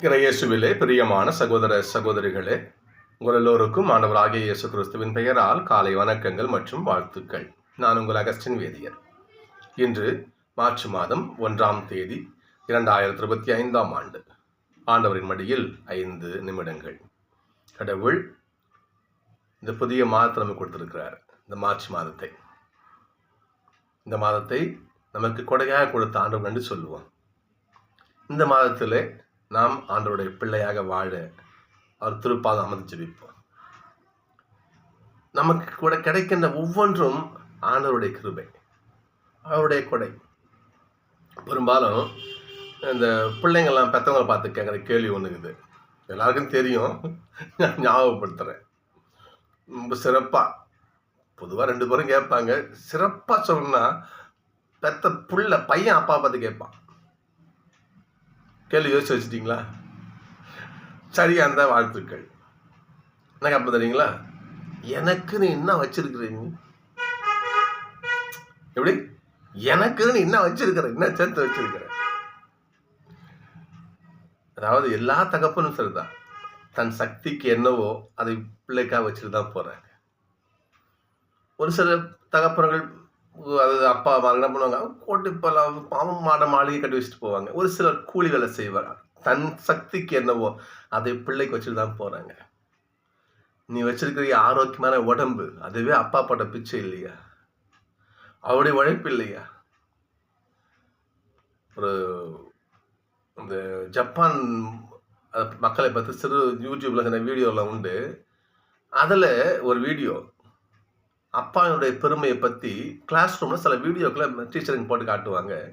இயேசுவிலே பிரியமான சகோதர சகோதரிகளே உங்கள் எல்லோருக்கும் ஆண்டவராகிய இயேசு கிறிஸ்துவின் பெயரால் காலை வணக்கங்கள் மற்றும் வாழ்த்துக்கள். நான் உங்கள் அகஸ்டின் வேதியர். இன்று மார்ச் மாதம் ஒன்றாம் தேதி இரண்டாயிரத்தி இருபத்தி ஐந்தாம் ஆண்டு. ஆண்டவரின் மடியில் ஐந்து நிமிடங்கள். கடவுள் இந்த புதிய மாதத்தை நமக்கு கொடுத்திருக்கிறார். இந்த மார்ச் மாதத்தை. இந்த மாதத்தை நமக்கு கொடையாக கொடுத்த ஆண்டவர் நன்றி சொல்லுவோம். இந்த மாதத்தில் நாம் ஆண்டவருடைய பிள்ளையாக வாழ அவர் திருப்பாதம் அமர்ந்து ஜெபிப்போம். நமக்கு கூட கிடைக்கின்ற ஒவ்வொன்றும் ஆண்டவருடைய கிருபை அவருடைய கொடை. பெரும்பாலும் இந்த பிள்ளைங்கள்லாம் பெற்றவங்களை பார்த்து கேட்குற கேள்வி ஒன்று இருக்குது. எல்லாருக்கும் தெரியும். நான் ஞாபகப்படுத்துகிறேன் ரொம்ப சிறப்பாக பொதுவாக ரெண்டு பேரும் கேட்பாங்க. சிறப்பாக சொல்லணும்னா பெத்த புள்ள பையன் அப்பா பார்த்து கேட்பான். கேள்வி யோசிச்சு வச்சிட்டீங்களா? சரியா இருந்தால் வாழ்த்துக்கள். எனக்கு அப்போ தெரியுங்களா எனக்கு நீ என்ன வச்சிருக்கிறீங்க எப்படி? எனக்கு நீ என்ன வச்சிருக்கிற? என்ன சேர்த்து வச்சிருக்கிற? அதாவது எல்லா தகப்பனும் சரிதான். தன் சக்திக்கு என்னவோ அதை பிள்ளைக்காக வச்சுட்டு தான் போறாங்க. ஒரு சில தகப்பனர்கள் அதாவது அப்பா அம்மா என்ன பண்ணுவாங்க? கோட்டு பலம் பாவம் மாட மாளிகை கட்டி வச்சுட்டு போவாங்க. ஒரு சிலர் கூலி வேலை செய்வார் தன் சக்திக்கு என்னவோ அதை பிள்ளைக்கு வச்சுட்டு தான் போகிறாங்க நீ வச்சிருக்கிற ஆரோக்கியமான உடம்பு அதுவே அப்பா பட்ட பிச்சை இல்லையா? அவருடைய உழைப்பு இல்லையா? ஒரு இந்த ஜப்பான் மக்களை பற்றி சிறு யூடியூப்ல சில வீடியோலாம் உண்டு. அதில் ஒரு வீடியோ அப்பாவுடைய பெருமையை பற்றி கிளாஸ் ரூமில் சில வீடியோக்களை டீச்சருங்க போட்டு காட்டுவாங்க.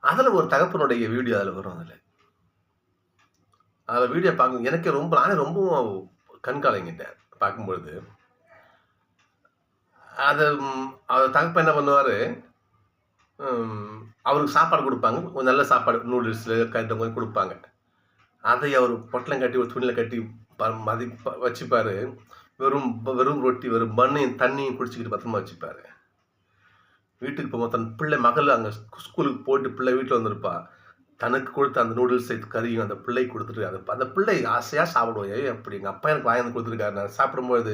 அதில் ஒரு தகப்பனுடைய வீடியோ அதில் வரும் அதில். அதில் வீடியோ பார்க்க எனக்கு ரொம்ப நானே ரொம்பவும் கண்காலங்கிட்டேன் பார்க்கும்பொழுது. அது அவர் தகப்பன் என்ன பண்ணுவார்? அவருக்கு சாப்பாடு கொடுப்பாங்க. கொஞ்சம் நல்ல சாப்பாடு நூடுல்ஸு கட்டு கொஞ்சம் கொடுப்பாங்க. அதை அவர் பொட்டலம் கட்டி ஒரு துணியில் கட்டி ப- மதி வச்சுப்பார். வெறும் வெறும் ரொட்டி வெறும் மண்ணையும் தண்ணியும் குடிச்சிக்கிட்டு பத்திரமா வச்சுப்பாரு. வீட்டுக்கு போகும்போது தன் பிள்ளை மகள் அங்கே ஸ்கூலுக்கு போயிட்டு பிள்ளை வீட்டில் வந்திருப்பா. தனக்கு கொடுத்த அந்த நூடுல்ஸ் கறியும் அந்த பிள்ளை கொடுத்துட்டு அந்த அந்த பிள்ளை ஆசையாக சாப்பிடுவோம் ஏய் அப்படி எங்கள் அப்பா எனக்கு வாங்கி கொடுத்துருக்காரு. நான் சாப்பிடும்போது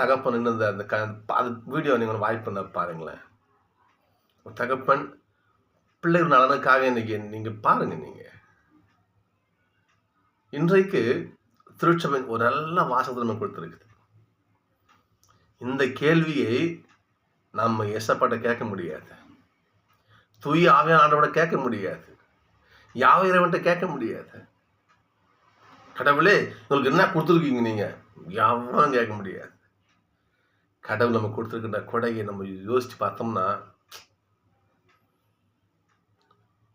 தகப்பன் நின்று அந்த க அது வீடியோ நீங்கள் வாய்ப்பு பண்ண பாருங்களேன். தகப்பன் பிள்ளைகள் நலனுக்காக இன்னைக்கு நீங்கள் பாருங்கள் நீங்கள் இன்றைக்கு திருச்சபை ஒரு நல்ல வாசத்தன்மை கொடுத்துருக்குது. இந்த கேள்வியை நம்ம எசப்பாட்ட கேட்க முடியாது. தூய ஆவியான ஆண்டவட கேட்க முடியாது. யாவ இறைவன்ட்ட கேட்க முடியாது. கடவுளே உங்களுக்கு என்ன கொடுத்துருக்கீங்க நீங்க? யாரும் கேட்க முடியாது. கடவுள் நம்ம கொடுத்துருக்கின்ற கொடையை நம்ம யோசிச்சு பார்த்தோம்னா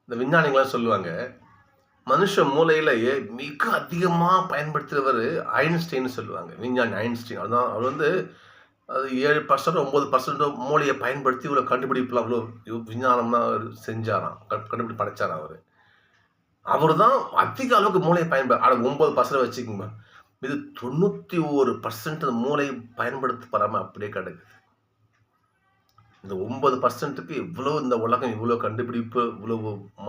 இந்த விஞ்ஞானிகளாம் சொல்லுவாங்க மனுஷ மூளையிலேயே மிக அதிகமாக பயன்படுத்துகிறவர் ஐன்ஸ்டைன்னு சொல்லுவாங்க. விஞ்ஞானி ஐன்ஸ்டைன். அதுதான் அவர் வந்து அது ஏழு பர்சன்ட் ஒம்பது பர்சன்ட் மூளையை பயன்படுத்தி இவ்வளோ கண்டுபிடிப்புலாம் அவ்வளோ விஞ்ஞானம்னா அவர் செஞ்சாராம் கண்டுபிடி படைச்சாராம் அவர். அவர் தான் அதிக அளவுக்கு மூளையை பயன்படு ஆனால் ஒம்பது பர்சன்ட் வச்சுக்கோங்க. இது தொண்ணூற்றி ஒரு பர்சன்ட் அந்த மூளையை பயன்படுத்தப்படாமல் அப்படியே கிடக்குது. இந்த ஒம்பது பர்சன்ட்டுக்கு இவ்வளோ இந்த உலகம் இவ்வளோ கண்டுபிடிப்பு இவ்வளோ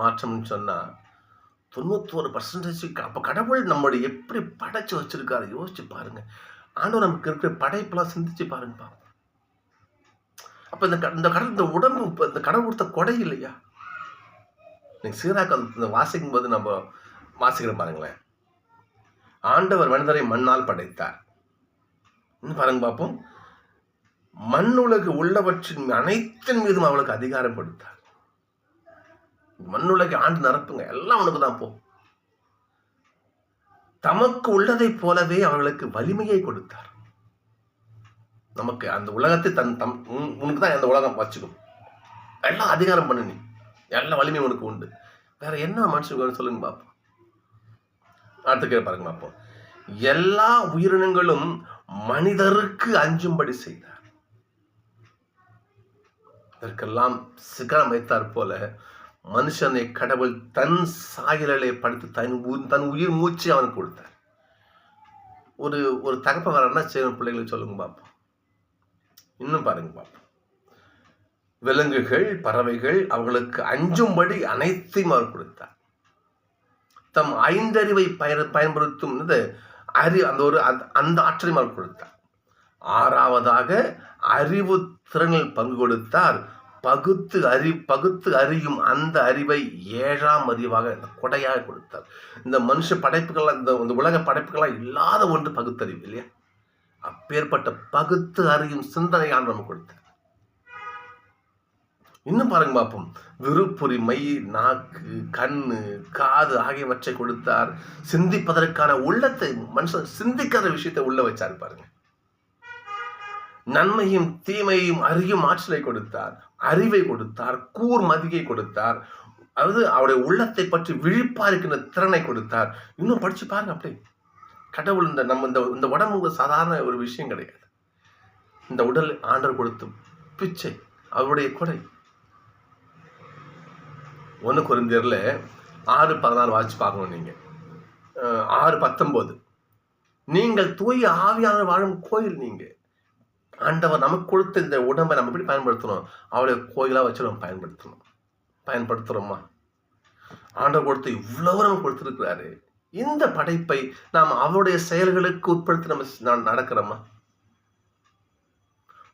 மாற்றம்னு சொன்னால் தொண்ணூத்தோரு பர்சன்டேஜ் அப்போ கடவுள் நம்மளுடைய எப்படி படைச்சி வச்சிருக்காரு? யோசிச்சு பாருங்கள் ஆண்டவர் நமக்கு இருக்கிற படைப்பெல்லாம் சிந்திச்சு பாருங்கப்பா. அப்போ இந்த க- இந்த கடல் இந்த உடம்பு இப்போ இந்த கடல் கொடுத்த கொடை இல்லையா? நீங்கள் சீராக்கம் இந்த வாசிக்கும் போது நம்ம வாசிக்கிறோம் பாருங்களேன். ஆண்டவர் மனிதரை மண்ணால் படைத்தார். இன்னும் பாருங்க பார்ப்போம். மண்ணுலகு உள்ளவற்றின் அனைத்தின் மீதும் அவளுக்கு அதிகாரம் கொடுத்தார். மண்ணுலகை ஆண்டு நிரப்புங்க. எல்லாம் உனக்கு தான் போ. தமக்கு உள்ளதைப் போலவே அவர்களுக்கு வலிமையை கொடுத்தார். நமக்கு அந்த உலகத்தை தன் தம் உன்- உனக்கு தான் அந்த உலகம் வச்சுக்கும். எல்லாம் அதிகாரம் பண்ணு நீ. எல்லா வலிமை உனக்கு உண்டு. வேற என்ன மனுஷனுக்கு சொல்லுங்க பாப்போம். அடுத்த கேள்வி பாருங்க பாப்போம். எல்லா உயிரினங்களும் மனிதருக்கு அஞ்சும்படி செய்தார். இதற்கெல்லாம் சிகரம் வைத்தார் போல மனுஷனை கடவுள் தன் சாயலை படுத்து தன் தன் உயிர் மூச்சு அவனுக்கு கொடுத்தார். ஒரு ஒரு தகப்ப வரன்னா என்ன செய்யணும் பிள்ளைகளுக்கு சொல்லுங்க பார்ப்போம் இன்னும் பாருங்க பார்ப்போம் விலங்குகள் பறவைகள் அவர்களுக்கு அஞ்சும்படி அனைத்தையும் அவர் கொடுத்தார். தம் ஐந்தறிவை பயன் பயன்படுத்தும் அறி அந்த ஒரு அந்த- அந்த அவர் கொடுத்தார். ஆறாவதாக அறிவு திறனில் பங்கு கொடுத்தார். பகுத்து அறி பகுத்து அறியும் அந்த அறிவை ஏழாம் அறிவாக இந்த கொடையாக கொடுத்தார். இந்த மனுஷ படைப்புகள்லாம் இந்த இந்த உலக படைப்புகளாக இல்லாத ஒன்று பகுத்தறிவு இல்லையா? அப்பேற்பட்ட பகுத்து அறியும் சிந்தனையான நம்ம கொடுத்தார் இன்னும் பாருங்க பார்ப்போம். விருப்புரிமை நாக்கு கண்ணு காது ஆகியவற்றை கொடுத்தார். சிந்திப்பதற்கான உள்ளத்தை மனுஷன் சிந்திக்காத விஷயத்தை உள்ள வச்சார் பாருங்க. நன்மையும் தீமையும் அறியும் ஆற்றலை கொடுத்தார். அறிவை கொடுத்தார் கூர் மதியை கொடுத்தார் அதாவது அவருடைய உள்ளத்தை பற்றி விழிப்பா இருக்கின்ற திறனை கொடுத்தார். இன்னும் படிச்சு பாருங்க அப்படியே. கடவுள் இந்த நம்ம இந்த இந்த உடம்பு சாதாரண ஒரு விஷயம் கிடையாது. இந்த உடல் ஆண்டர் கொடுத்த பிச்சை அவருடைய கொடை. ஒன்று குறைந்தரில் ஆறு பதினாறு வாட்சி பார்க்கணும் நீங்கள் ஆறு பத்தொம்போது நீங்கள் தூய ஆவியாளர் வாழும் கோயில் நீங்கள் ஆண்டவர் நமக்கு கொடுத்த இந்த உடம்பை நம்ம எப்படி பயன்படுத்தணும்? அவளுடைய கோயிலாக வச்சு நம்ம பயன்படுத்தணும். பயன்படுத்துகிறோமா ஆண்டவர் கொடுத்த இவ்வளவு நம்ம கொடுத்துருக்கிறாரு. இந்த படைப்பை நாம் அவருடைய செயல்களுக்கு உட்படுத்தி நம்ம நடக்கிறோமா?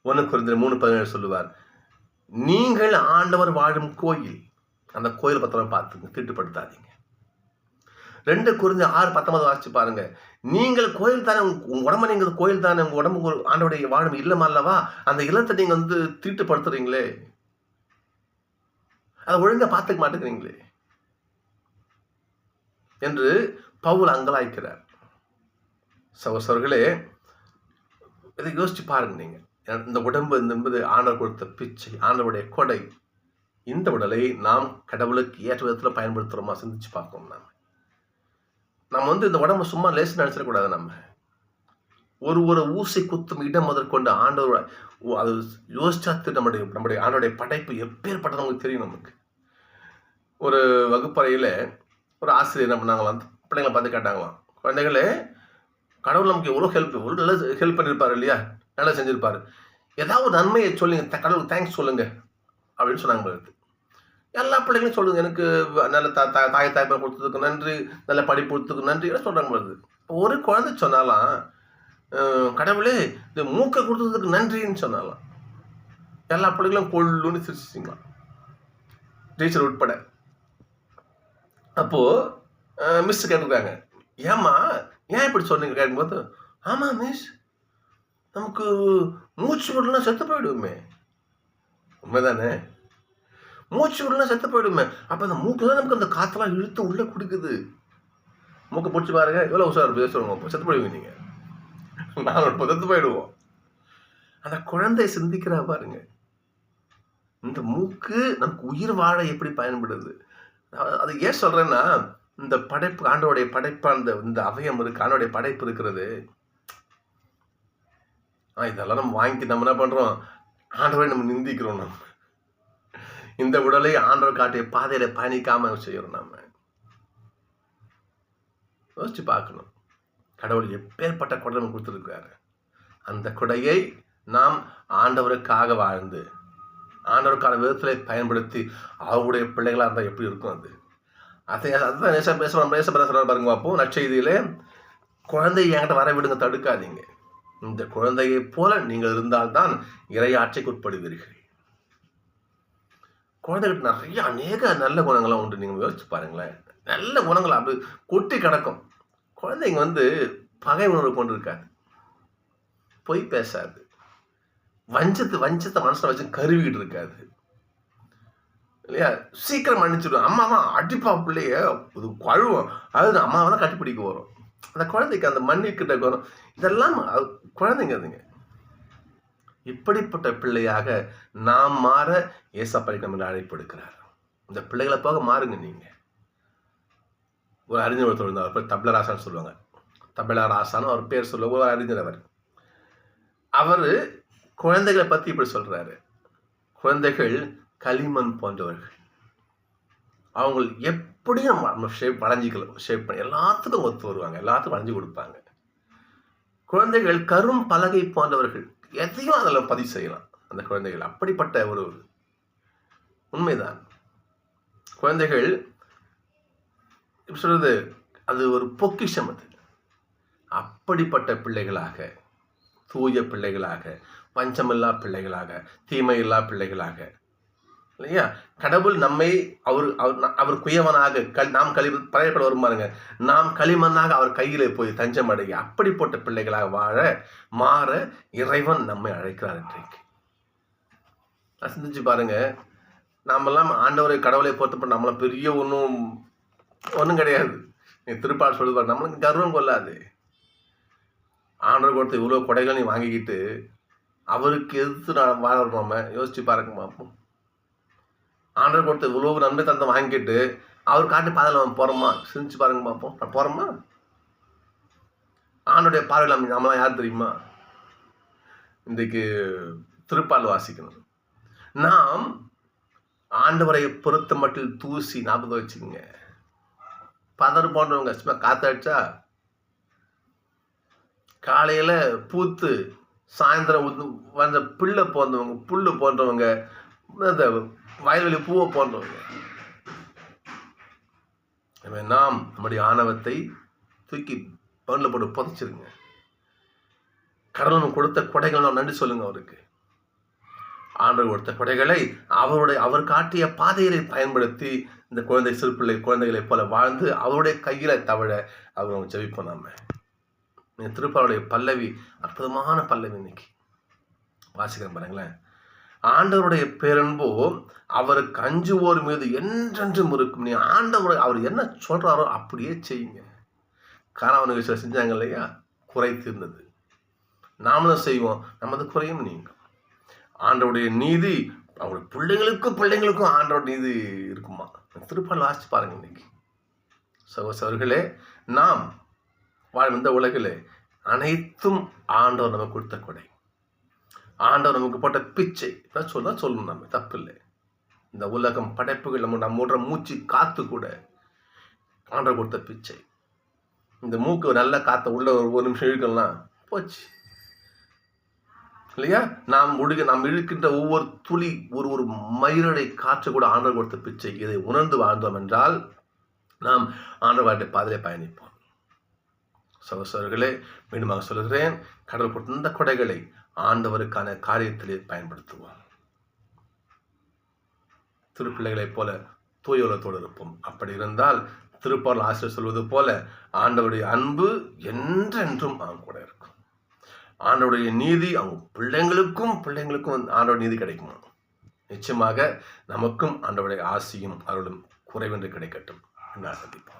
ஒன்று குறைந்த மூணு பதினேழு சொல்லுவார் நீங்கள் ஆண்டவர் வாழும் கோயில் அந்த கோயில் பத்திரம் பார்த்துங்க திட்டுப்படுத்தாதீங்க ரெண்டு குறிஞ்சு ஆறு பத்தொன்பது வாசிச்சு பாருங்க. நீங்கள் கோயில் தானே உங்க உடம்பு நீங்கள் கோயில் தானே உங்க உடம்பு ஆண்டோடைய வாழும் இல்லம் அல்லவா? அந்த இல்லத்தை நீங்க வந்து தீட்டுப்படுத்துறீங்களே. அதை ஒழுங்கா பார்த்துக்க மாட்டேங்கிறீங்களே. என்று பவுல் அங்கலாய்க்கிறார். சகோசர்களே இதை யோசிச்சு பாருங்க நீங்க. இந்த உடம்பு என்பது ஆண்டவர் கொடுத்த பிச்சை ஆண்டவருடைய கொடை. இந்த உடலை நாம் கடவுளுக்கு ஏற்ற விதத்தில் பயன்படுத்துகிறோமா சிந்திச்சு பார்க்கணும் நாம். நம்ம வந்து இந்த உடம்பு சும்மா லேசு நினச்சிடக்கூடாது நம்ம. ஒரு ஒரு ஊசி குத்தும் இடம் முதற்கொண்டு ஆண்டவர் அது யோசிச்சாத்து நம்முடைய நம்முடைய ஆண்டோடைய படைப்பு எப்பேற்பட்டது நமக்கு தெரியும் நமக்கு. ஒரு வகுப்பறையில் ஒரு ஆசிரியர் என்ன பண்ணாங்களாம்? பிள்ளைங்களை பார்த்து கேட்டாங்களாம். குழந்தைகளே கடவுள் நமக்கு எவ்வளோ ஹெல்ப் எவ்வளோ நல்ல ஹெல்ப் பண்ணியிருப்பாரு இல்லையா? நல்லா செஞ்சுருப்பார். ஏதாவது ஒரு நன்மையை சொல்லுங்கள் த- கடவுளுக்கு தேங்க்ஸ் சொல்லுங்கள் அப்படின்னு சொன்னாங்க எல்லா பிள்ளைங்களும் சொல்லுங்க எனக்கு நல்ல தா தா- தாய் தாய்ப்பா கொடுத்ததுக்கு நன்றி நல்ல படிப்பு கொடுத்ததுக்கு நன்றி எல்லாம் சொல்கிறாங்க வருது ஒரு குழந்தை சொன்னாலாம் கடவுளே இந்த மூக்கை கொடுத்ததுக்கு நன்றின்னு சொன்னாலாம். எல்லா பிள்ளைகளும் கொள்ளுன்னு சிரிச்சிங்களாம் டீச்சர் உட்பட. அப்போது மிஸ் கேட்டிருக்காங்க. ஏம்மா ஏன் இப்படி சொன்னீங்க கேட்கும்போது ஆமாம் மிஸ் நமக்கு மூச்சு விடலாம் செத்து போயிடுவோமே. உண்மைதானே? மூச்சு விடலாம் செத்து போயிடுமே. அப்போ அந்த மூக்கில் நமக்கு அந்த காற்றெல்லாம் இழுத்து உள்ளே கொடுக்குது. மூக்கை பிடிச்சி பாருங்க எவ்வளோ உஷார் பேசுவாங்க செத்து போயிடுவீங்க நீங்கள் நாங்கள் இப்போ செத்து போயிடுவோம். அந்த குழந்தை சிந்திக்கிறா பாருங்க. இந்த மூக்கு நமக்கு உயிர் வாழ எப்படி பயன்படுது? அது- ஏன் சொல்கிறேன்னா இந்த படைப்பு ஆண்டோடைய படைப்பு அந்த இந்த அவயம் இருக்கு ஆண்டோடைய படைப்பு இருக்கிறது. ஆ இதெல்லாம் நம்ம வாங்கி நம்ம என்ன பண்ணுறோம் ஆண்டவரை நம்ம நிந்திக்கிறோம் நம்ம. இந்த உடலை ஆண்டவர் காட்டிய பாதையில பயணிக்காம செய்யறோம் நம்ம யோசிச்சு பார்க்கணும். கடவுள் எப்பேற்பட்ட கொடை கொடுத்துருக்காரு அந்த கொடையை நாம் ஆண்டவருக்காக வாழ்ந்து ஆண்டவருக்கான விதத்தில் பயன்படுத்தி அவருடைய பிள்ளைகளாக இருந்தால் எப்படி இருக்கும் அது? அதை அதுதான் நேச பேச நேச பேசுகிறார் பாருங்க. அப்போ நற்செய்தியிலே குழந்தை என்கிட்ட வர விடுங்க தடுக்காதீங்க. இந்த குழந்தையைப் போல நீங்கள் இருந்தால்தான் இறையாட்சிக்கு உட்படுவீர்கள். குழந்தைகிட்ட நிறைய அநேக நல்ல குணங்கள்லாம் உண்டு. நீங்கள் யோசிச்சு பாருங்களேன். நல்ல குணங்கள் அப்படி கொட்டி கிடக்கும். குழந்தைங்க வந்து பகை உணர்வு கொண்டு இருக்காது பொய் பேசாது. வஞ்சத்து வஞ்சத்தை மனசில் வச்சு கருவிக்கிட்டு இருக்காது. இல்லையா? சீக்கிரம் மன்னிச்சிடும் அம்மாவா அடிப்பா பிள்ளைய. இது கழுவும். அது அம்மாவை தான் கட்டிப்பிடிக்க வரும். அந்த குழந்தைக்கு அந்த மன்னிக்கிட்ட வரும். இதெல்லாம் அது குழந்தைங்க அதுங்க. இப்படிப்பட்ட பிள்ளையாக நாம் மாற ஏசப்படி நம்ம அழைப்பு எடுக்கிறார் இந்த பிள்ளைகளை போக மாறுங்க நீங்க. ஒரு அறிஞர் ஒருத்தர் இருந்தார். அவர் பேர் தப்லராசான்னு சொல்லுவாங்க. தபலராசான்னு அவர் பேர் சொல்லுவாங்க ஒரு அறிஞர் அவர். அவர் குழந்தைகளை பற்றி இப்படி சொல்றாரு. குழந்தைகள் களிமண் போன்றவர்கள். அவங்க எப்படியும் நம்ம ஷேப் வளைஞ்சிக்கலாம் ஷேப் பண்ணி எல்லாத்துக்கும் ஒத்து வருவாங்க. எல்லாத்துக்கும் வளைஞ்சு கொடுப்பாங்க. குழந்தைகள் கரும் பலகை போன்றவர்கள். எதையும் அதில் பதிவு செய்யலாம் அந்த குழந்தைகள். அப்படிப்பட்ட ஒரு உண்மைதான். குழந்தைகள் எப்படி சொல்றது அது ஒரு பொக்கிஷம் அது. அப்படிப்பட்ட பிள்ளைகளாக தூய பிள்ளைகளாக பஞ்சமில்லா பிள்ளைகளாக தீமையில்லா பிள்ளைகளாக இல்லையா? கடவுள் நம்மை அவர் அவர் அவர் குயவனாக கல் நாம் களி பழையப்பட வரும் பாருங்க. நாம் களிமண்ணாக அவர் கையிலே போய் தஞ்சம் அடைய அப்படிப்பட்ட பிள்ளைகளாக வாழ மாற இறைவன் நம்மை அழைக்கிறார் இன்றைக்கு. சிந்திச்சு பாருங்க. நாமெல்லாம் ஆண்டவரை கடவுளை பொறுத்தப்பட்ட நம்மளாம் பெரிய ஒன்றும் ஒன்றும் கிடையாது. நீ திருப்பாடு சொல்லுவார் நம்மளுக்கு கர்வம் கொள்ளாது. ஆண்டவர் கொடுத்த இவ்வளோ கொடைகள் நீ வாங்கிக்கிட்டு அவருக்கு எதிர்த்து நான் வாழறோம் யோசிச்சு பாருங்க பார்ப்போம் ஆண்டர் கொடுத்த இவ்வளோ நன்மை தந்தை வாங்கிட்டு அவர் காட்டு பாதையில் போகிறோமா சிரிச்சு பாருங்க பார்ப்போம் நான் போகிறோமா ஆண்டுடைய பார்வையில் நம்ம நம்மளாம் யார் தெரியுமா? இன்றைக்கு திருப்பால் வாசிக்கணும். நாம் ஆண்டவரை பொறுத்த மட்டும் தூசி ஞாபகம் வச்சுக்கோங்க. பதர் போன்றவங்க சும்மா காத்தடிச்சா காலையில் பூத்து சாயந்தரம் உது- வந்த பிள்ளை போன்றவங்க புல்லு போன்றவங்க அந்த வயல்வெளி பூவை போன்றவங்க. எனவே நாம் நம்முடைய ஆணவத்தை தூக்கி பவுனில் போட்டு புதைச்சிருங்க. கடவுள் கொடுத்த கொடைகள் நாம் நன்றி சொல்லுங்க அவருக்கு. ஆண்டவர் கொடுத்த கொடைகளை அவருடைய அவர் காட்டிய பாதையை பயன்படுத்தி இந்த குழந்தை சிறுப்பிள்ளை குழந்தைகளைப் போல வாழ்ந்து அவருடைய கையில தவிர அவர் அவங்க ஜெபிப்போம் நாம. இந்த திருப்பாவுடைய பல்லவி அற்புதமான பல்லவி இன்னைக்கு. வாசிக்கிறேன் பாருங்களேன். ஆண்டவருடைய பேரன்போ அவருக்கு அஞ்சுவோர் மீது என்றென்றும் இருக்கும். நீ ஆண்டவரை அவர் என்ன சொல்கிறாரோ அப்படியே செய்யுங்க. காரணவனுக்கு சில செஞ்சாங்க இல்லையா? குறை தீர்ந்தது. நாமளும் செய்வோம்? நமது குறையும் நீங்கும். ஆண்டவருடைய நீதி அவருடைய பிள்ளைங்களுக்கும் பிள்ளைங்களுக்கும் ஆண்டோட நீதி இருக்குமா? திருப்பால் வாசிச்சு பாருங்க இன்னைக்கு. சகோசவர்களே நாம் வாழும் இந்த உலகிலே அனைத்தும் ஆண்டவர் நமக்கு கொடுத்த கொடை. ஆண்டவர் நமக்கு போட்ட பிச்சை. நான் சொல்ல சொல்லணும் நம்ம. தப்பு இல்லை இந்த உலகம் படைப்புகள் நம்ம நம்மோட மூச்சு காற்று கூட ஆண்டவர் கொடுத்த பிச்சை. இந்த மூக்கு நல்ல காற்ற உள்ள ஒரு ஒரு நிமிஷம் இழுக்கலாம் போச்சு. இல்லையா? நாம் முழுக நாம் இழுக்கின்ற ஒவ்வொரு துளி ஒரு ஒரு மயிரடை காற்று கூட ஆண்டவர் கொடுத்த பிச்சை. இதை உணர்ந்து வாழ்ந்தோம் என்றால் நாம் ஆண்டவாட்டை பாதையை பயணிப்போம். சகோசரர்களே மீண்டுமாக சொல்கிறேன் கடவுள் கொடுத்த இந்த கொடைகளை ஆண்டவருக்கான காரியத்திலே பயன்படுத்துவோம். திருப்பிள்ளைகளைப் போல தூய உலகத்தோடு இருப்போம். அப்படி இருந்தால் திருப்பால் ஆசிரியர் சொல்வது போல ஆண்டவருடைய அன்பு என்றென்றும் அவங்க கூட இருக்கும். ஆண்டவருடைய நீதி அவங்க பிள்ளைங்களுக்கும் பிள்ளைங்களுக்கும் ஆண்டோட நீதி கிடைக்குமா? நிச்சயமாக நமக்கும் ஆண்டவருடைய ஆசியும் அருளும் குறைவென்று கிடைக்கட்டும். நான் சந்திப்போம்.